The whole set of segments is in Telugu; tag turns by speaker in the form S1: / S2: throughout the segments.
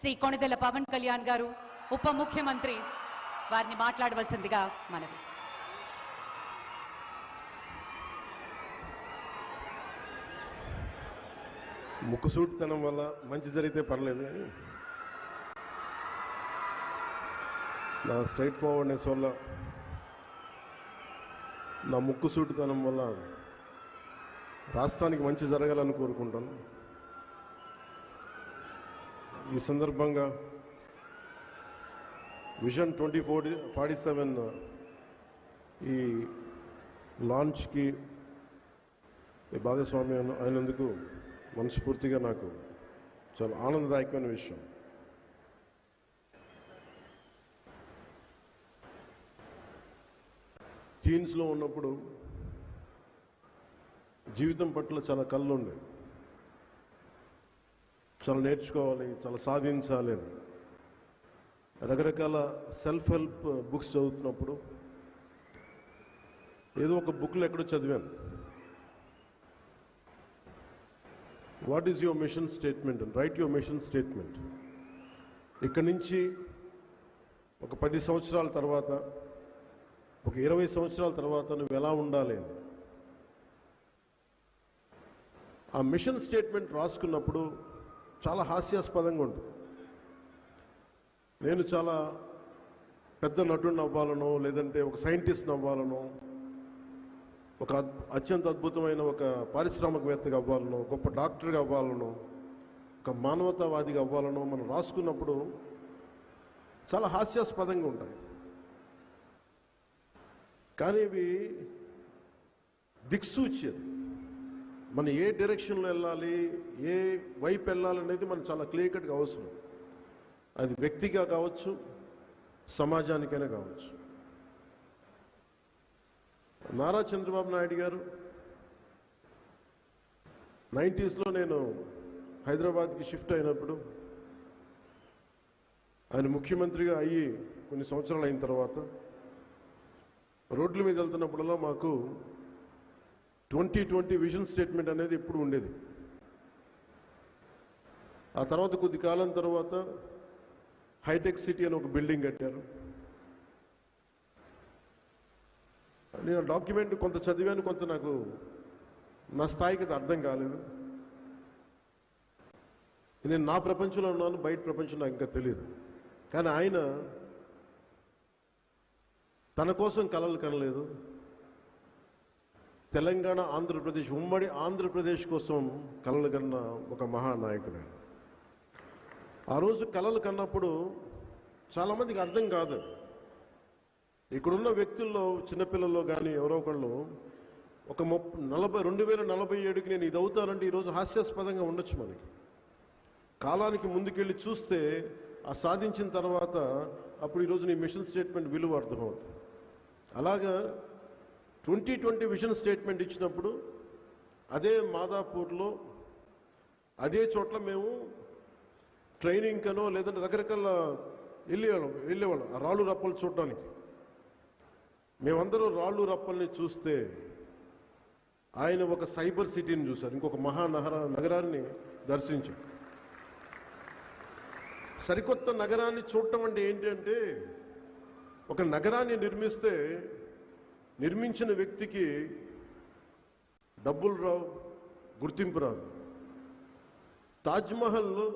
S1: శ్రీ కొణిదెల పవన్ కళ్యాణ్ గారు ఉప ముఖ్యమంత్రి వారిని మాట్లాడవలసిందిగా మనవి.
S2: ముక్కుసూటితనం వల్ల మంచి జరిగితే పర్లేదు కానీ నా స్ట్రైట్ ఫార్వర్డ్నెస్ వల్ల నా ముక్కుసూటితనం వల్ల రాష్ట్రానికి మంచి జరగాలని కోరుకుంటాను. ఈ సందర్భంగా vision twenty four forty seven ఈ లాంచ్కి ఈ అయినందుకు మనస్ఫూర్తిగా నాకు చాలా ఆనందదాయకమైన విషయం. టీన్స్లో ఉన్నప్పుడు జీవితం పట్ల చాలా కళ్ళు ఉండేవి చాలా నేర్చుకోవాలి చాలా సాధించాలి అని. రకరకాల సెల్ఫ్ హెల్ప్ బుక్స్ చదువుతున్నప్పుడు ఏదో ఒక బుక్లో ఎక్కడో చదివాను. What is your mission statement right your mission statement ఇక్కడి నుంచి ఒక పది సంవత్సరాల తర్వాత ఒక ఇరవై సంవత్సరాల తర్వాత నువ్వు ఎలా ఉండాలి ఆ మిషన్ స్టేట్మెంట్ రాసుకున్నప్పుడు చాలా హాస్యాస్పదంగా ఉంటుంది నేను చాలా పెద్ద నటుడిని అవ్వాలనో లేదంటే ఒక సైంటిస్ట్ని అవ్వాలనో ఒక అత్యంత అద్భుతమైన ఒక పారిశ్రామికవేత్తగా అవ్వాలనో గొప్ప డాక్టర్గా అవ్వాలనో ఒక మానవతావాదిగా అవ్వాలనో మనం రాసుకున్నప్పుడు చాలా హాస్యాస్పదంగా ఉంటాయి కానీ ఇవి దిక్సూచి అది. మనం ఏ డైరెక్షన్లో వెళ్ళాలి ఏ వైపు వెళ్ళాలనేది మనం చాలా క్లియర్ కట్గా అవసరం. అది వ్యక్తిగా కావచ్చు సమాజానికైనా కావచ్చు. నారా చంద్రబాబు నాయుడు గారు నైంటీస్లో నేను హైదరాబాద్కి షిఫ్ట్ అయినప్పుడు ఆయన ముఖ్యమంత్రిగా అయ్యి కొన్ని సంవత్సరాలు అయిన తర్వాత రోడ్ల మీద వెళ్తున్నప్పుడల్లా మాకు ట్వంటీ ట్వంటీ విజన్ స్టేట్మెంట్ అనేది ఎప్పుడు ఉండేది? ఆ తర్వాత కొద్ది కాలం తర్వాత హైటెక్ సిటీ అని ఒక బిల్డింగ్ కట్టారు. నేను డాక్యుమెంట్ కొంత చదివాను కొంత నాకు నా స్థాయికి అది అర్థం కాలేదు. నేను నా ప్రపంచంలో ఉన్నాను బయట ప్రపంచం నాకు ఇంకా తెలియదు. కానీ ఆయన తన కోసం కలలు కనలేదు. తెలంగాణ ఆంధ్రప్రదేశ్ ఉమ్మడి ఆంధ్రప్రదేశ్ కోసం కలలు కన్న ఒక మహానాయకుడు. ఆ రోజు కలలు కన్నప్పుడు చాలామందికి అర్థం కాదు. ఇక్కడున్న వ్యక్తుల్లో చిన్నపిల్లల్లో కానీ ఎవరో ఒకళ్ళు ఒక ముప్ నలభై రెండు వేల నలభై ఏడుకి నేను ఇది అవుతానంటే ఈరోజు హాస్యాస్పదంగా ఉండొచ్చు మనకి. కాలానికి ముందుకెళ్ళి చూస్తే ఆ సాధించిన తర్వాత అప్పుడు ఈరోజు నీ మిషన్ స్టేట్మెంట్ విలువ అర్థమవుతుంది. అలాగా ట్వంటీ ట్వంటీ విజన్ స్టేట్మెంట్ ఇచ్చినప్పుడు అదే మాదాపూర్లో అదే చోట్ల మేము ట్రైనింగ్ కనో లేదంటే రకరకాల వెళ్ళేవాళ్ళం వెళ్ళేవాళ్ళం ఆ రాళ్ళు రప్పలు చూడడానికి. మేమందరూ రాళ్ళు రప్పల్ని చూస్తే ఆయన ఒక సైబర్ సిటీని చూశారు ఇంకొక మహానగర నగరాన్ని దర్శించారు. సరికొత్త నగరాన్ని చూడటం అంటే ఏంటంటే ఒక నగరాన్ని నిర్మిస్తే నిర్మించిన వ్యక్తికి డబ్బులు రావు గుర్తింపు రాదు. తాజ్మహల్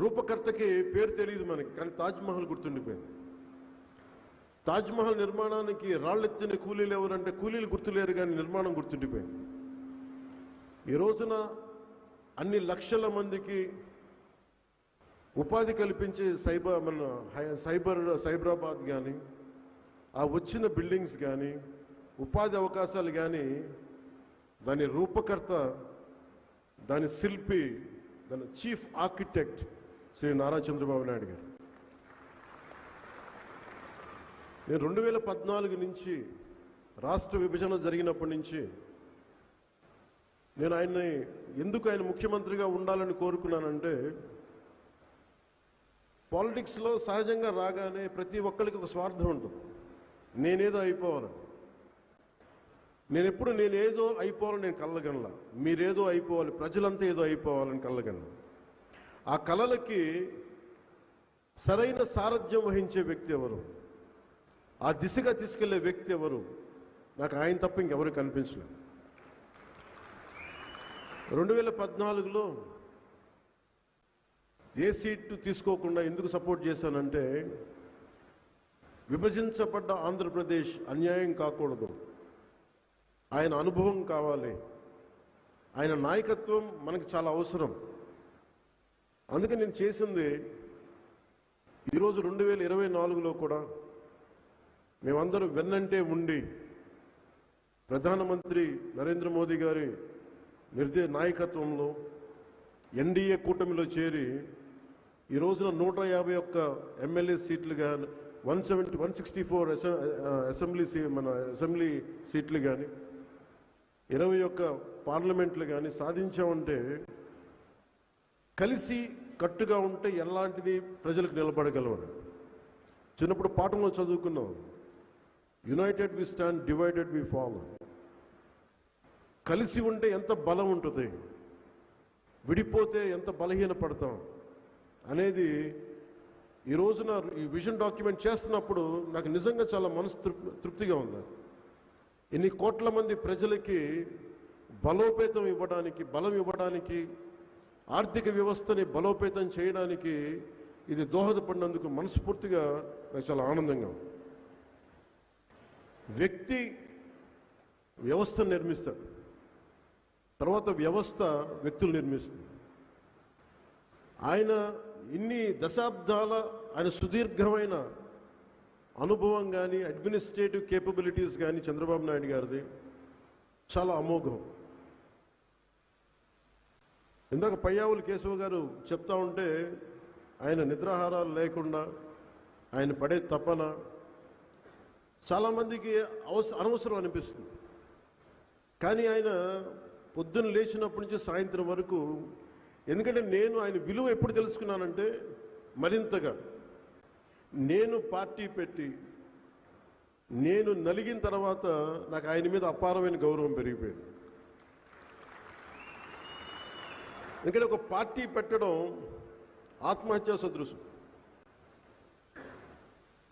S2: రూపకర్తకి పేరు తెలియదు మనకి కానీ తాజ్మహల్ గుర్తుండిపోయింది. తాజ్మహల్ నిర్మాణానికి రాళ్ళెత్తిన కూలీలు ఎవరంటే కూలీలు గుర్తులేరు కానీ నిర్మాణం గుర్తుండిపోయింది. ఈ రోజున అన్ని లక్షల మందికి ఉపాధి కల్పించే సైబర్ మన హై- సైబర్ సైబరాబాద్ కానీ ఆ వచ్చిన బిల్డింగ్స్ కానీ ఉపాధి అవకాశాలు కానీ దాని రూపకర్త దాని శిల్పి దాని చీఫ్ ఆర్కిటెక్ట్ శ్రీ నారా చంద్రబాబు నాయుడు గారు. నేను రెండు వేల పద్నాలుగు నుంచి రాష్ట్ర విభజన జరిగినప్పటి నుంచి నేను ఆయన్ని ఎందుకు ఆయన ముఖ్యమంత్రిగా ఉండాలని కోరుకున్నానంటే పాలిటిక్స్లో సహజంగా రాగానే ప్రతి ఒక్కరికి ఒక స్వార్థం ఉంటుంది. నేనేదో అయిపోవాలి నేను ఎప్పుడు నేనేదో అయిపోవాలని నేను కళ్ళగనలా మీరేదో అయిపోవాలి ప్రజలంతా ఏదో అయిపోవాలని కలగను ఆ కళలకి సరైన సారథ్యం వహించే వ్యక్తి ఎవరు? ఆ దిశగా తీసుకెళ్ళే వ్యక్తి ఎవరు? నాకు ఆయన తప్ప ఇంకెవరు కనిపించలేదు రెండు వేల పద్నాలుగులో ఏ సీటు తీసుకోకుండా ఎందుకు సపోర్ట్ చేశానంటే విభజించబడ్డ ఆంధ్రప్రదేశ్ అన్యాయం కాకూడదు. ఆయన అనుభవం కావాలి. ఆయన నాయకత్వం మనకి చాలా అవసరం. అందుకే నేను చేసింది ఈరోజు రెండు వేల ఇరవై నాలుగులో కూడా మేమందరూ వెన్నంటే ఉండి ప్రధానమంత్రి నరేంద్ర మోదీ గారి నిర్దే నాయకత్వంలో ఎన్డీఏ కూటమిలో చేరి ఈ రోజున నూట యాభై ఒక్క ఎమ్మెల్యే సీట్లు కానీ one seventy one sixty four assembly see మన అసెంబ్లీ సీట్లు కానీ ఇరవై ఒక్క పార్లమెంట్లు కానీ సాధించామంటే కలిసి కట్టుగా ఉంటే ఎలాంటిది ప్రజలకు నిలబడగలవని చిన్నప్పుడు పాఠంలో చదువుకున్నాం. United we stand divided we fall కలిసి ఉంటే ఎంత బలం ఉంటుంది? విడిపోతే ఎంత బలహీన పడతాం అనేది ఈ రోజున ఈ విజన్ డాక్యుమెంట్ చేస్తున్నప్పుడు నాకు నిజంగా చాలా మనసు తృప్తి తృప్తిగా ఉంది ఇన్ని కోట్ల మంది ప్రజలకి బలోపేతం ఇవ్వడానికి బలం ఇవ్వడానికి ఆర్థిక వ్యవస్థని బలోపేతం చేయడానికి ఇది దోహదపడినందుకు మనస్ఫూర్తిగా నాకు చాలా ఆనందంగా ఉంది. వ్యక్తి వ్యవస్థను నిర్మిస్తాడు. తర్వాత వ్యవస్థ వ్యక్తులు నిర్మిస్తుంది. ఆయన ఇన్ని దశాబ్దాల ఆయన సుదీర్ఘమైన అనుభవం కానీ అడ్మినిస్ట్రేటివ్ కేపబిలిటీస్ కానీ చంద్రబాబు నాయుడు గారిది చాలా అమోఘం. ఇందాక పయ్యావులు కేశవ గారు చెప్తా ఉంటే ఆయన నిద్రాహారాలు లేకుండా ఆయన పడే తపన చాలామందికి అవస అనవసరం అనిపిస్తుంది. కానీ ఆయన పొద్దున్న లేచినప్పటి నుంచి సాయంత్రం వరకు ఎందుకంటే నేను ఆయన విలువ ఎప్పుడు తెలుసుకున్నానంటే మరింతగా నేను పార్టీ పెట్టి నేను నలిగిన తర్వాత నాకు ఆయన మీద అపారమైన గౌరవం పెరిగిపోయింది. ఎందుకంటే ఒక పార్టీ పెట్టడం ఆత్మహత్యా సదృశం.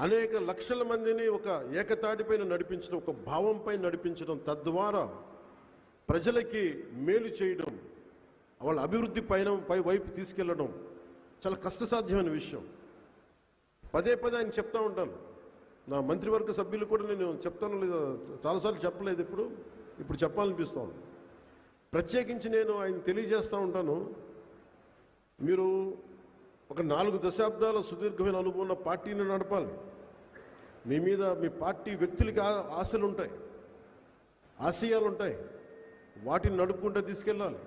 S2: అనేక లక్షల మందిని ఒక ఏకతాటిపైన నడిపించడం ఒక భావంపై నడిపించడం తద్వారా ప్రజలకి మేలు చేయడం వాళ్ళ అభివృద్ధి పైన పై వైపు తీసుకెళ్ళడం చాలా కష్టసాధ్యమైన విషయం. పదే పదే ఆయన చెప్తా ఉంటాను నా మంత్రివర్గ సభ్యులు కూడా నేను చెప్తాను లేదా చాలాసార్లు చెప్పలేదు ఇప్పుడు ఇప్పుడు చెప్పాలనిపిస్తోంది ప్రత్యేకించి నేను ఆయన తెలియజేస్తూ ఉంటాను. మీరు ఒక నాలుగు దశాబ్దాల సుదీర్ఘమైన అనుభవం ఉన్న పార్టీని నడపాలి. మీ మీద మీ పార్టీ వ్యక్తులకి ఆశలు ఉంటాయి ఆశయాలు ఉంటాయి వాటిని నడుపుకుంటూ తీసుకెళ్ళాలి.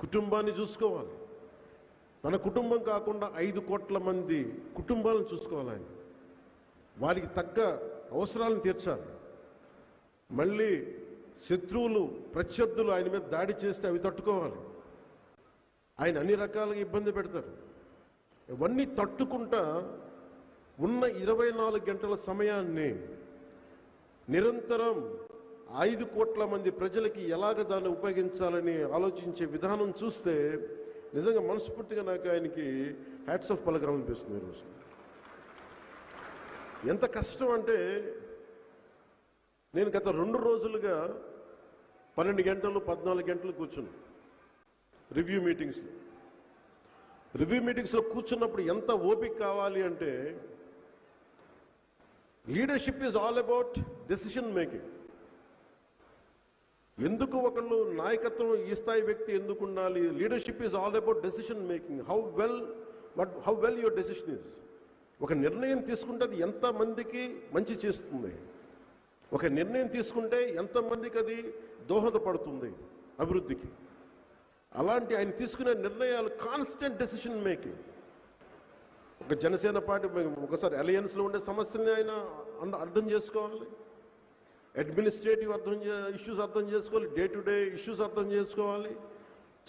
S2: కుటుంబాన్ని చూసుకోవాలి. తన కుటుంబం కాకుండా ఐదు కోట్ల మంది కుటుంబాలను చూసుకోవాలి ఆయన. వారికి తగ్గ అవసరాలను తీర్చాలి. మళ్ళీ శత్రువులు ప్రత్యర్థులు ఆయన మీద దాడి చేస్తే అవి తట్టుకోవాలి. ఆయన అన్ని రకాలుగా ఇబ్బంది పెడతారు. ఇవన్నీ తట్టుకుంటా ఉన్న ఇరవై నాలుగు గంటల సమయాన్ని నిరంతరం ఐదు కోట్ల మంది ప్రజలకి ఎలాగ దాన్ని ఉపయోగించాలని ఆలోచించే విధానం చూస్తే నిజంగా మనస్ఫూర్తిగా నాకు ఆయనకి హ్యాట్స్ ఆఫ్ పలకాలనిపిస్తుంది ఈరోజు. ఎంత కష్టం అంటే నేను గత రెండు రోజులుగా పన్నెండు గంటలు పద్నాలుగు గంటలు కూర్చున్నాను రివ్యూ మీటింగ్స్లో రివ్యూ మీటింగ్స్లో కూర్చున్నప్పుడు ఎంత ఓపిక కావాలి అంటే leadership is all about decision making ఎందుకు ఒకళ్ళు నాయకత్వం ఈ స్థాయి వ్యక్తి ఎందుకు ఉండాలి leadership is all about decision making how well but how well your decision is ఒక నిర్ణయం తీసుకుంటే అది ఎంతమందికి మంచి చేస్తుంది? ఒక నిర్ణయం తీసుకుంటే ఎంతమందికి అది దోహదపడుతుంది అభివృద్ధికి? అలాంటి ఆయన తీసుకునే నిర్ణయాలు కాన్స్టెంట్ డెసిషన్ మేకింగ్ ఒక జనసేన పార్టీ ఒకసారి అలయన్స్లో ఉండే సమస్యల్ని ఆయన అర్థం చేసుకోవాలి. అడ్మినిస్ట్రేటివ్ అర్థం ఇష్యూస్ అర్థం చేసుకోవాలి డే టు డే ఇష్యూస్ అర్థం చేసుకోవాలి.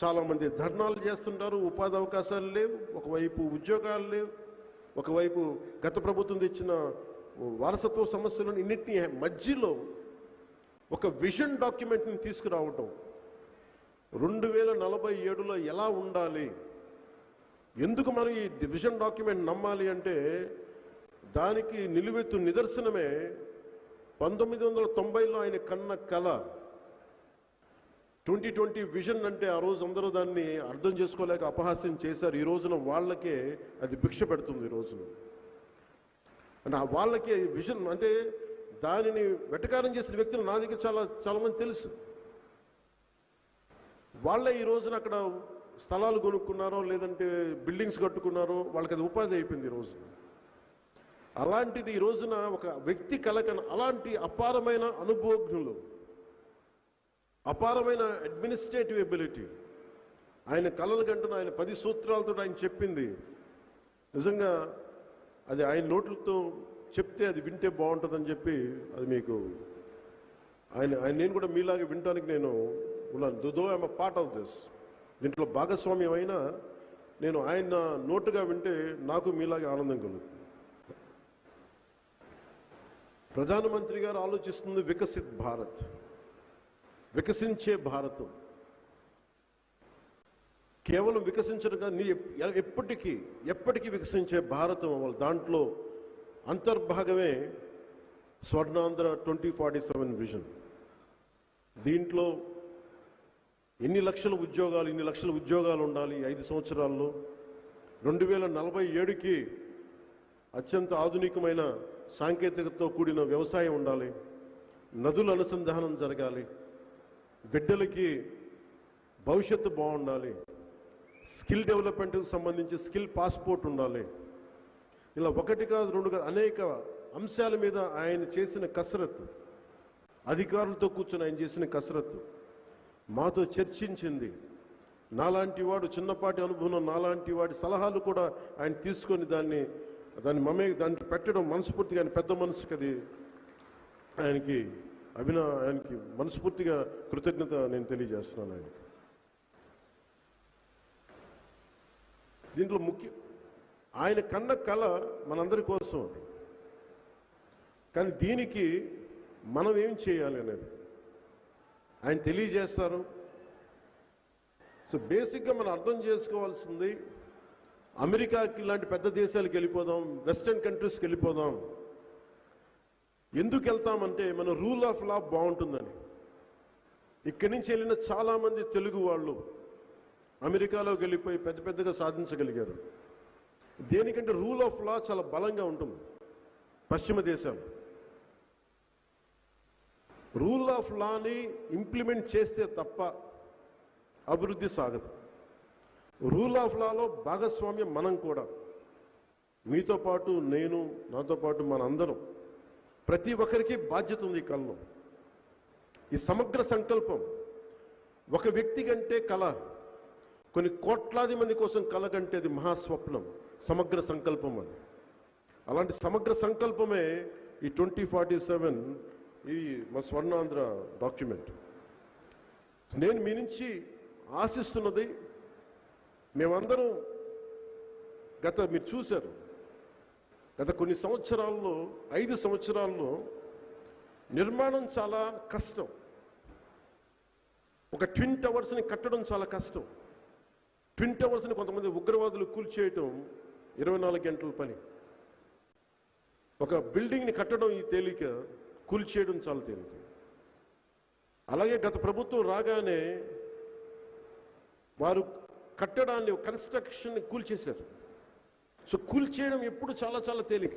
S2: చాలామంది ధర్నాలు చేస్తుంటారు ఉపాధి అవకాశాలు లేవు ఒకవైపు ఉద్యోగాలు లేవు ఒకవైపు గత ప్రభుత్వం తెచ్చిన వారసత్వ సమస్యలను ఇన్నిటిని మధ్యలో ఒక విజన్ డాక్యుమెంట్ని తీసుకురావటం. రెండు వేల నలభై ఏడులో ఎలా ఉండాలి? ఎందుకు మనం ఈ విజన్ డాక్యుమెంట్ నమ్మాలి అంటే దానికి నిలువెత్తు నిదర్శనమే పంతొమ్మిది వందల తొంభైలో ఆయన కన్న కళ ట్వంటీ ట్వంటీ విజన్ అంటే ఆ రోజు అందరూ దాన్ని అర్థం చేసుకోలేక అపహాస్యం చేశారు. ఈ రోజున వాళ్ళకే అది భిక్ష పెడుతుంది ఈ రోజున. అంటే ఆ వాళ్ళకి విజన్ అంటే దానిని వెటకారం చేసిన వ్యక్తులు నా దగ్గర చాలా చాలా మంది తెలుసు. వాళ్ళే ఈ రోజున అక్కడ స్థలాలు కొనుక్కున్నారో లేదంటే బిల్డింగ్స్ కట్టుకున్నారో వాళ్ళకి అది ఉపాధి అయిపోయింది ఈ రోజు అలాంటిది ఈ రోజున ఒక వ్యక్తి కలకన అలాంటి అపారమైన అనుభవజ్ఞులు అపారమైన అడ్మినిస్ట్రేటివ్ ఎబిలిటీ ఆయన కళలు కంటున్న ఆయన పది సూత్రాలతో ఆయన చెప్పింది. నిజంగా అది ఆయన నోట్లతో చెప్తే అది వింటే బాగుంటుందని చెప్పి అది మీకు ఆయన ఆయన నేను కూడా మీలాగే వినడానికి నేను ఉన్నాను. Though a part of this. దీంట్లో భాగస్వామ్యం అయినా నేను ఆయన నోటుగా వింటే నాకు మీలాగే ఆనందం కలుగుతుంది. ప్రధానమంత్రి గారు ఆలోచిస్తుంది వికసిత్ భారత్. వికసించే భారతం. కేవలం వికసించడం కానీ నీ ఎప్పటికీ ఎప్పటికీ వికసించే భారతం అవ్వాలి. దాంట్లో అంతర్భాగమే Swarnandhra twenty forty seven vision. దీంట్లో ఎన్ని లక్షల ఉద్యోగాలు ఇన్ని లక్షల ఉద్యోగాలు ఉండాలి ఐదు సంవత్సరాల్లో? రెండు వేల నలభై ఏడుకి అత్యంత ఆధునికమైన సాంకేతికతతో కూడిన వ్యవసాయం ఉండాలి. నదుల అనుసంధానం జరగాలి. బిడ్డలకి భవిష్యత్తు బాగుండాలి. స్కిల్ డెవలప్మెంట్కి సంబంధించి స్కిల్ పాస్పోర్ట్ ఉండాలి. ఇలా ఒకటి కాదు రెండు కాదు అనేక అంశాల మీద ఆయన చేసిన కసరత్తు. అధికారులతో కూర్చొని ఆయన చేసిన కసరత్తు. మాతో చర్చించింది. నాలాంటి వాడు చిన్నపాటి అనుభవం నాలాంటి వాడి సలహాలు కూడా ఆయన తీసుకొని దాన్ని దాన్ని మమే దాన్ని పెట్టడం మనస్ఫూర్తిగా ఆయన పెద్ద మనసుకి అది ఆయనకి అభిన ఆయనకి మనస్ఫూర్తిగా కృతజ్ఞత నేను తెలియజేస్తున్నాను ఆయనకి. దీంట్లో ముఖ్య ఆయన కన్న కళ మనందరి కోసం అది. కానీ దీనికి మనం ఏం చేయాలి అనేది ఆయన తెలియజేస్తారు. సో బేసిక్గా మనం అర్థం చేసుకోవాల్సింది అమెరికాకి ఇలాంటి పెద్ద దేశాలకు వెళ్ళిపోదాం వెస్టర్న్ కంట్రీస్కి వెళ్ళిపోదాం. ఎందుకు వెళ్తామంటే మన రూల్ ఆఫ్ లా బాగుంటుందని. ఇక్కడి నుంచి వెళ్ళిన చాలామంది తెలుగు వాళ్ళు అమెరికాలోకి వెళ్ళిపోయి పెద్ద పెద్దగా సాధించగలిగారు. దేనికంటే రూల్ ఆఫ్ లా చాలా బలంగా ఉంటుంది. పశ్చిమ దేశాలు. రూల్ ఆఫ్ లాని ఇంప్లిమెంట్ చేస్తే తప్ప అభివృద్ధి సాగదు. రూల్ ఆఫ్ లాలో భాగస్వామ్యం మనం కూడా. మీతో పాటు నేను నాతో పాటు మనందరం ప్రతి ఒక్కరికి బాధ్యత ఉంది ఈ కళలో. ఈ సమగ్ర సంకల్పం ఒక వ్యక్తి కంటే కళ. కొన్ని కోట్లాది మంది కోసం కళ కంటే అది మహాస్వప్నం. సమగ్ర సంకల్పం అది. అలాంటి సమగ్ర సంకల్పమే ఈ ట్వంటీ ఫార్టీ సెవెన్ ఈ మా స్వర్ణాంధ్ర డాక్యుమెంట్. నేను మీ నుంచి ఆశిస్తున్నది మేమందరం గత మీరు చూశారు గత కొన్ని సంవత్సరాల్లో ఐదు సంవత్సరాల్లో నిర్మాణం చాలా కష్టం. ఒక ట్విన్ టవర్స్ని కట్టడం చాలా కష్టం. ట్విన్ టవర్స్ని కొంతమంది ఉగ్రవాదులు కూల్చేయటం ఇరవై నాలుగు గంటల పని. ఒక బిల్డింగ్ని కట్టడం ఈ తేలిక కూల్చేయడం చాలా తేలిక. అలాగే గత ప్రభుత్వం రాగానే వారు కట్టడాన్ని కన్స్ట్రక్షన్ కూల్చేశారు. సో కూల్చేయడం ఎప్పుడు చాలా చాలా తేలిక.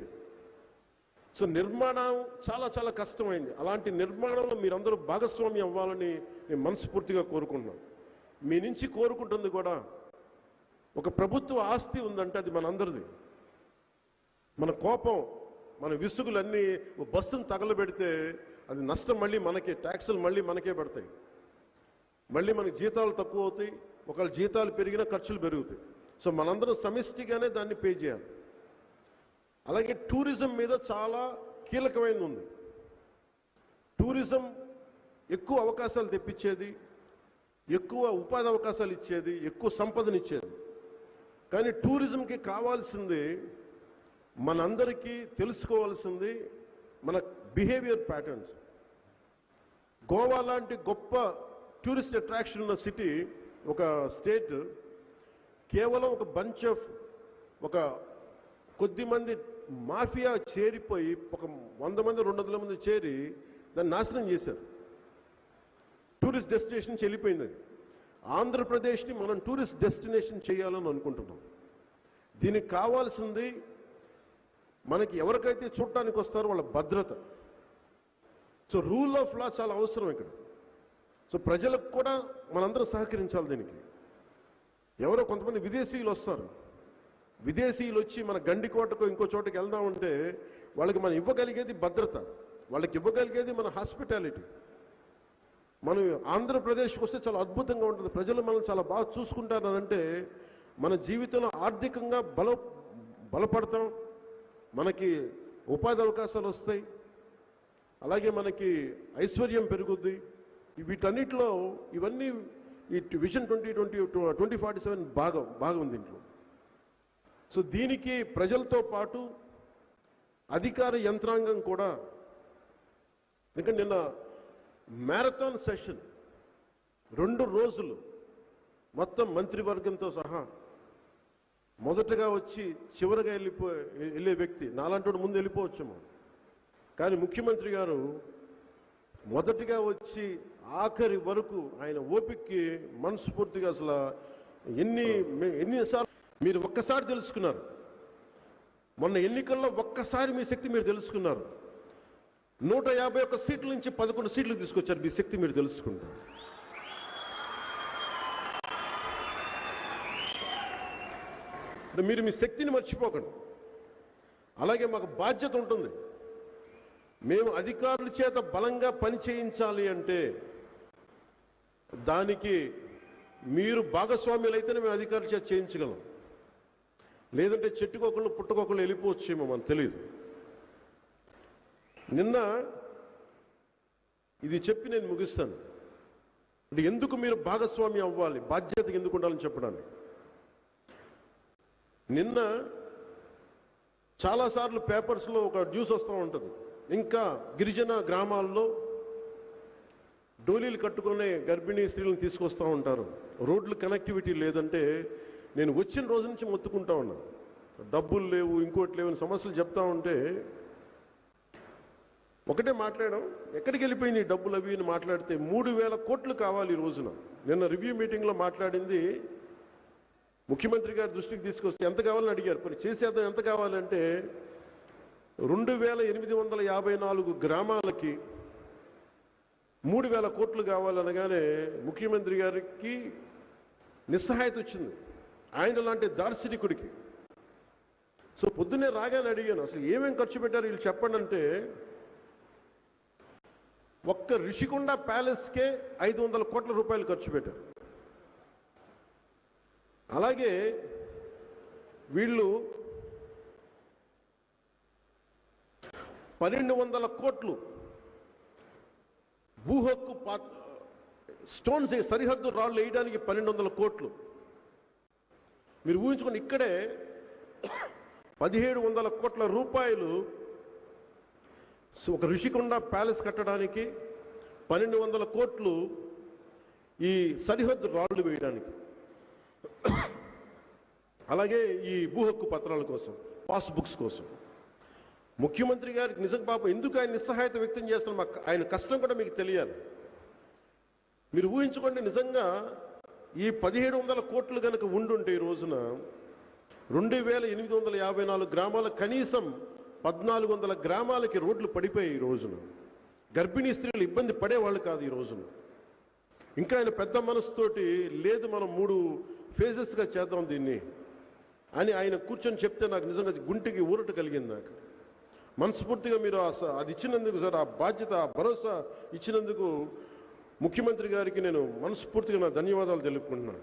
S2: సో నిర్మాణం చాలా చాలా కష్టమైంది. అలాంటి నిర్మాణంలో మీరందరూ భాగస్వామ్యం అవ్వాలని నేను మనస్ఫూర్తిగా కోరుకుంటున్నాను. మీ నుంచి కోరుకుంటుంది కూడా ఒక ప్రభుత్వ ఆస్తి ఉందంటే అది మనందరిది. మన కోపం మన విసుగులన్నీ ఓ బస్సును తగలబెడితే అది నష్టం మళ్ళీ మనకే ట్యాక్సులు మళ్ళీ మనకే పడతాయి. మళ్ళీ మనకి జీతాలు తక్కువ అవుతాయి. ఒకవేళ జీతాలు పెరిగినా ఖర్చులు పెరుగుతాయి. సో మనందరం సమిష్టిగానే దాన్ని పే చేయాలి. అలాగే టూరిజం మీద చాలా కీలకమైనది ఉంది. టూరిజం ఎక్కువ అవకాశాలు తెప్పించేది ఎక్కువ ఉపాధి అవకాశాలు ఇచ్చేది ఎక్కువ సంపదనిచ్చేది కానీ టూరిజంకి కావాల్సింది మనందరికీ తెలుసుకోవాల్సింది మన బిహేవియర్ ప్యాటర్న్స్. గోవా లాంటి గొప్ప టూరిస్ట్ అట్రాక్షన్ ఉన్న సిటీ ఒక స్టేట్ కేవలం ఒక బంచ్ ఆఫ్ ఒక కొద్ది మంది మాఫియా చేరిపోయి ఒక వంద మంది రెండు వందల మంది చేరి దాన్ని నాశనం చేశారు. టూరిస్ట్ డెస్టినేషన్ చెల్లిపోయింది అది. ఆంధ్రప్రదేశ్ని మనం టూరిస్ట్ డెస్టినేషన్ చేయాలని అనుకుంటున్నాం. దీనికి కావాల్సింది మనకి ఎవరికైతే చూడటానికి వస్తారో వాళ్ళ భద్రత. సో రూల్ ఆఫ్ లా చాలా అవసరం ఇక్కడ. సో ప్రజలకు కూడా మనందరూ సహకరించాలి దీనికి. ఎవరో కొంతమంది విదేశీయులు వస్తారు. విదేశీయులు వచ్చి మన గండికోటకు ఇంకో చోటకి వెళ్దామంటే వాళ్ళకి మనం ఇవ్వగలిగేది భద్రత వాళ్ళకి ఇవ్వగలిగేది మన హాస్పిటాలిటీ. మనం ఆంధ్రప్రదేశ్కి వస్తే చాలా అద్భుతంగా ఉంటుంది. ప్రజలు మనం చాలా బాగా చూసుకుంటారనంటే మన జీవితంలో ఆర్థికంగా బల బలపడతాం. మనకి ఉపాధి అవకాశాలు వస్తాయి. అలాగే మనకి ఐశ్వర్యం పెరుగుద్ది. వీటన్నిటిలో ఇవన్నీ ఈ vision twenty twenty twenty forty seven భాగం భాగం దీంట్లో. సో దీనికి ప్రజలతో పాటు అధికార యంత్రాంగం కూడా. ఎందుకంటే నిన్న మ్యారథాన్ సెషన్ రెండు రోజులు మొత్తం మంత్రివర్గంతో సహా మొదటగా వచ్చి చివరిగా వెళ్ళిపో వెళ్ళే వ్యక్తి. నాలాంటి ముందు వెళ్ళిపోవచ్చేమో. కానీ ముఖ్యమంత్రి గారు మొదటిగా వచ్చి ఆఖరి వరకు ఆయన ఓపికకి మనస్ఫూర్తిగా అసలు ఎన్ని ఎన్నిసార్లు మీరు ఒక్కసారి తెలుసుకున్నారు. మొన్న ఎన్నికల్లో ఒక్కసారి మీ శక్తి మీరు తెలుసుకున్నారు. నూట యాభై ఒక్క సీట్ల నుంచి పదకొండు సీట్లు తీసుకొచ్చారు మీ శక్తి మీరు తెలుసుకుంటారు అంటే మీరు మీ శక్తిని మర్చిపోకండి. అలాగే మాకు బాధ్యత ఉంటుంది. మేము అధికారుల చేత బలంగా పని చేయించాలి అంటే దానికి మీరు భాగస్వామ్యులు అయితేనే మేము అధికారుల చేత చేయించగలం. లేదంటే చెట్టుకోకుండా పుట్టుకోకుండా వెళ్ళిపోవచ్చేమో మనకు తెలియదు నిన్న ఇది చెప్పి నేను ముగిస్తాను. అంటే ఎందుకు మీరు భాగస్వామి అవ్వాలి? బాధ్యత ఎందుకు ఉండాలని చెప్పడానికి. నిన్న చాలాసార్లు పేపర్స్లో ఒక న్యూస్ వస్తూ ఉంటుంది. ఇంకా గిరిజన గ్రామాల్లో డోలీలు కట్టుకునే గర్భిణీ స్త్రీలను తీసుకొస్తూ ఉంటారు. రోడ్లు కనెక్టివిటీ లేదంటే నేను వచ్చిన రోజు నుంచి మొత్తుకుంటా ఉన్నా. డబ్బులు లేవు ఇంకోటి లేవు అని సమస్యలు చెప్తా ఉంటే ఒకటే మాట్లాడడం ఎక్కడికి వెళ్ళిపోయినాయి డబ్బులు అవి అని మాట్లాడితే మూడు వేల కోట్లు కావాలి ఈ రోజున. నిన్న రివ్యూ మీటింగ్లో మాట్లాడింది ముఖ్యమంత్రి గారి దృష్టికి తీసుకొస్తే ఎంత కావాలని అడిగారు. పని చేసేద్దాం ఎంత కావాలంటే రెండు వేల ఎనిమిది వందల యాభై నాలుగు గ్రామాలకి మూడు వేల కోట్లు కావాలనగానే ముఖ్యమంత్రి గారికి నిస్సహాయత వచ్చింది. ఆయన లాంటి దార్శనికుడికి. సో పొద్దున్నే రాగానే అడిగాను అసలు ఏమేం ఖర్చు పెట్టారు? వీళ్ళు చెప్పండి అంటే ఒక్క రిషికొండ ప్యాలెస్కే ఐదు వందల కోట్ల రూపాయలు ఖర్చు పెట్టారు. అలాగే వీళ్ళు పన్నెండు వందల కోట్లు. భూహక్కు పా స్టోన్స్ సరిహద్దు రాళ్ళు వేయడానికి పన్నెండు వందల కోట్లు. మీరు ఊహించుకుని ఇక్కడే పదిహేడు వందల కోట్ల రూపాయలు ఒక ఋషికొండ ప్యాలెస్ కట్టడానికి పన్నెండు వందల కోట్లు ఈ సరిహద్దు రాళ్ళు వేయడానికి. అలాగే ఈ భూహక్కు పత్రాల కోసం పాస్బుక్స్ కోసం. ముఖ్యమంత్రి గారికి నిజం పాపం ఎందుకు ఆయన నిస్సహాయత వ్యక్తం చేస్తున్న ఆయన కష్టం కూడా మీకు తెలియాలి. మీరు ఊహించుకోండి నిజంగా ఈ పదిహేడు వందల కోట్లు కనుక ఉండుంటే ఈ రోజున రెండు వేల ఎనిమిది వందల యాభై నాలుగు గ్రామాల కనీసం పద్నాలుగు వందల గ్రామాలకి రోడ్లు పడిపోయాయి ఈ రోజున. గర్భిణీ స్త్రీలు ఇబ్బంది పడేవాళ్ళు కాదు ఈ రోజున. ఇంకా ఆయన పెద్ద మనసుతోటి లేదు మనం మూడు ఫేజెస్గా చేద్దాం దీన్ని అని ఆయన కూర్చొని చెప్తే నాకు నిజంగా గుంటికి ఊరట కలిగింది నాకు. మనస్ఫూర్తిగా మీరు ఆ అది ఇచ్చినందుకు సార్ ఆ బాధ్యత ఆ భరోసా ఇచ్చినందుకు ముఖ్యమంత్రి గారికి నేను మనస్ఫూర్తిగా నా ధన్యవాదాలు తెలుపుకుంటున్నాను.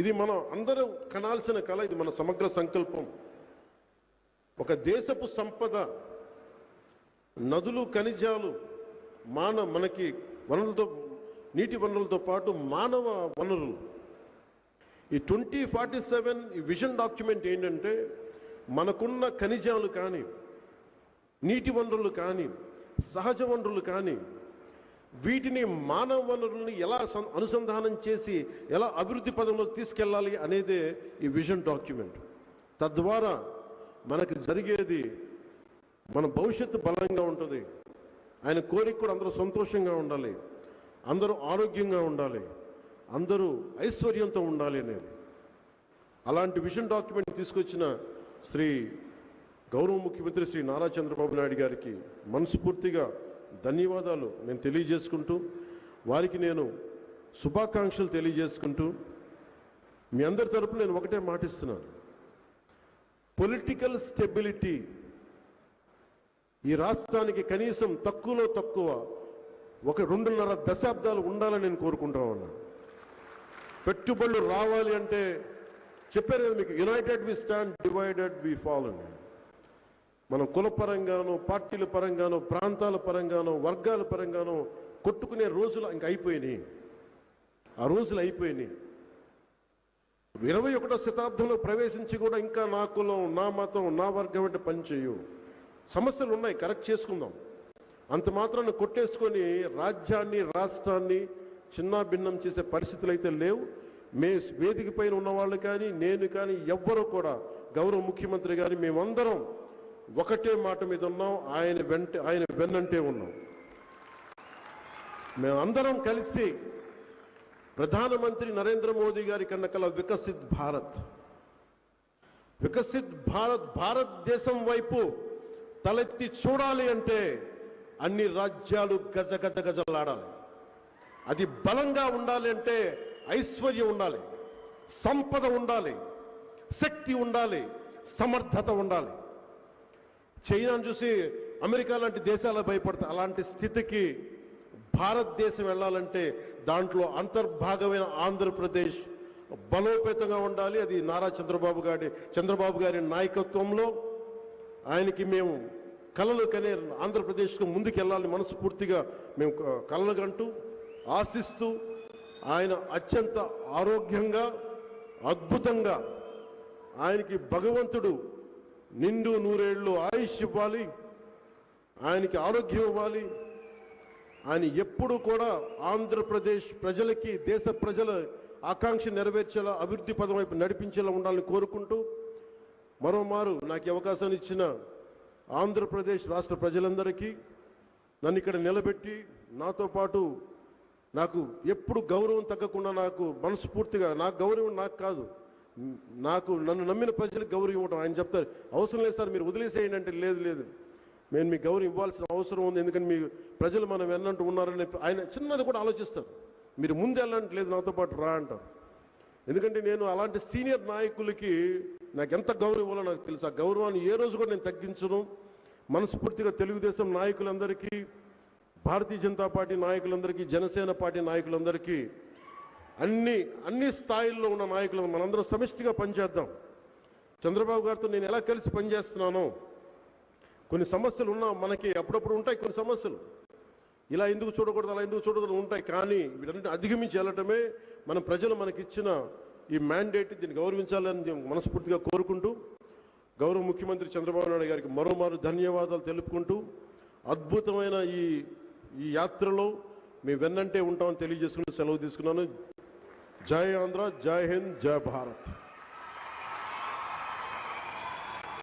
S2: ఇది మనం అందరూ కనాల్సిన కళ ఇది మన సమగ్ర సంకల్పం. ఒక దేశపు సంపద నదులు ఖనిజాలు మాన మనకి వనరులతో నీటి వనరులతో పాటు మానవ వనరులు. ఈ ట్వంటీ ఫార్టీ సెవెన్ ఈ విజన్ డాక్యుమెంట్ ఏంటంటే మనకున్న ఖనిజాలు కానీ నీటి వనరులు కానీ సహజ వనరులు కానీ వీటిని మానవ వనరుల్ని ఎలా సం- అనుసంధానం చేసి ఎలా అభివృద్ధి పదంలోకి తీసుకెళ్ళాలి అనేదే ఈ విజన్ డాక్యుమెంట్. తద్వారా మనకు జరిగేది మన భవిష్యత్తు బలంగా ఉంటుంది. ఆయన కోరిక కూడా అందరూ సంతోషంగా ఉండాలి. అందరూ ఆరోగ్యంగా ఉండాలి. అందరూ ఐశ్వర్యంతో ఉండాలి అనేది. అలాంటి విజన్ డాక్యుమెంట్ తీసుకొచ్చిన శ్రీ గౌరవ ముఖ్యమంత్రి శ్రీ నారా చంద్రబాబు నాయుడు గారికి మనస్ఫూర్తిగా ధన్యవాదాలు నేను తెలియజేసుకుంటూ వారికి నేను శుభాకాంక్షలు తెలియజేసుకుంటూ మీ అందరి తరపున నేను ఒకటే మాటిస్తున్నాను పొలిటికల్ స్టెబిలిటీ ఈ రాష్ట్రానికి కనీసం తక్కువలో తక్కువ ఒక రెండున్నర దశాబ్దాలు ఉండాలని నేను కోరుకుంటా ఉన్నా. పెట్టుబడులు రావాలి అంటే చెప్పారు కదా మీకు united we stand divided we fall అని మనం కుల పరంగానో పార్టీల పరంగానో ప్రాంతాల పరంగానో వర్గాల పరంగానో కొట్టుకునే రోజులు ఇంక అయిపోయినాయి. ఆ రోజులు అయిపోయినాయి. ఇరవై ఒకటో శతాబ్దంలో ప్రవేశించి కూడా ఇంకా నా కులం నా మతం నా వర్గం అంటే పనిచేయు సమస్యలు ఉన్నాయి కరెక్ట్ చేసుకుందాం. అంత మాత్రాన్ని కొట్టేసుకొని రాజ్యాన్ని రాష్ట్రాన్ని చిన్న భిన్నం చేసే పరిస్థితులు అయితే లేవు. మే వేదిక పైన ఉన్నవాళ్ళు కానీ నేను కానీ ఎవ్వరూ కూడా గౌరవ ముఖ్యమంత్రి కానీ మేమందరం ఒకటే మాట మీద ఉన్నాం. ఆయన వెంట ఆయన వెన్నంటే ఉన్నాం. మేమందరం కలిసి ప్రధానమంత్రి నరేంద్ర మోదీ గారి కన్నకల వికసిత్ భారత్. వికసిత్ భారత్ భారతదేశం వైపు తలెత్తి చూడాలి అంటే అన్ని రాజ్యాలు గజ గజ గజలాడాలి. అది బలంగా ఉండాలి అంటే ఐశ్వర్యం ఉండాలి సంపద ఉండాలి శక్తి ఉండాలి సమర్థత ఉండాలి. చైనాను చూసి అమెరికా లాంటి దేశాలు భయపడతాయి అలాంటి స్థితికి భారతదేశం వెళ్ళాలంటే దాంట్లో అంతర్భాగమైన ఆంధ్రప్రదేశ్ బలోపేతంగా ఉండాలి. అది నారా చంద్రబాబు గారి చంద్రబాబు గారి నాయకత్వంలో ఆయనకి మేము కళలు కనే ఆంధ్రప్రదేశ్కు ముందుకెళ్ళాలని మనస్ఫూర్తిగా మేము క- కంటూ ఆశిస్తూ ఆయన అత్యంత ఆరోగ్యంగా అద్భుతంగా ఆయనకి భగవంతుడు నిండు నూరేళ్ళు ఆయుష్ ఇవ్వాలి ఆయనకి ఆరోగ్యం ఇవ్వాలి. ఆయన ఎప్పుడు కూడా ఆంధ్రప్రదేశ్ ప్రజలకి దేశ ప్రజల ఆకాంక్ష నెరవేర్చేలా అభివృద్ధి పదం వైపు నడిపించేలా ఉండాలని కోరుకుంటూ మరోమారు నాకు అవకాశం అవకాశాన్ని ఇచ్చిన ఆంధ్రప్రదేశ్ రాష్ట్ర ప్రజలందరికీ నన్ను ఇక్కడ నిలబెట్టి నాతో పాటు నాకు ఎప్పుడు గౌరవం తగ్గకుండా నాకు మనస్ఫూర్తిగా నాకు గౌరవం నాకు కాదు. నాకు నన్ను నమ్మిన ప్రజలకు గౌరవం ఇవ్వడం ఆయన చెప్తారు అవసరం లేదు సార్ మీరు వదిలేసేయండి అంటే లేదు లేదు. నేను మీకు గౌరవం ఇవ్వాల్సిన అవసరం ఉంది. ఎందుకంటే మీ ప్రజలు మనం ఎన్నంటూ ఉన్నారని ఆయన చిన్నది కూడా ఆలోచిస్తారు. మీరు ముందు వెళ్ళండి లేదు నాతో పాటు రా అంటారు. ఎందుకంటే నేను అలాంటి సీనియర్ నాయకులకి నాకు ఎంత గౌరవం ఇవ్వాలో నాకు తెలుసు. ఆ గౌరవాన్ని ఏ రోజు కూడా నేను తగ్గించను. మనస్ఫూర్తిగా తెలుగుదేశం నాయకులందరికీ భారతీయ జనతా పార్టీ నాయకులందరికీ జనసేన పార్టీ నాయకులందరికీ అన్ని అన్ని స్థాయిల్లో ఉన్న నాయకులు మనందరం సమిష్టిగా పనిచేద్దాం. చంద్రబాబు గారితో నేను ఎలా కలిసి పనిచేస్తున్నానో కొన్ని సమస్యలు ఉన్నా మనకి అప్పుడప్పుడు ఉంటాయి కొన్ని సమస్యలు. ఇలా ఎందుకు చూడకూడదు అలా ఎందుకు చూడకూడదు ఉంటాయి. కానీ వీటన్నిటిని అధిగమించి వెళ్ళటమే మన ప్రజలు మనకిచ్చిన ఈ మ్యాండేట్ దీన్ని గౌరవించాలని నేను మనస్ఫూర్తిగా కోరుకుంటూ గౌరవ ముఖ్యమంత్రి చంద్రబాబు నాయుడు గారికి మరోమారు ధన్యవాదాలు తెలుపుకుంటూ అద్భుతమైన ఈ ఈ యాత్రలో మేము వెన్నంటే ఉంటామని తెలియజేసుకుని సెలవు తీసుకున్నాను. జై ఆంధ్ర జై హింద్ జై భారత్.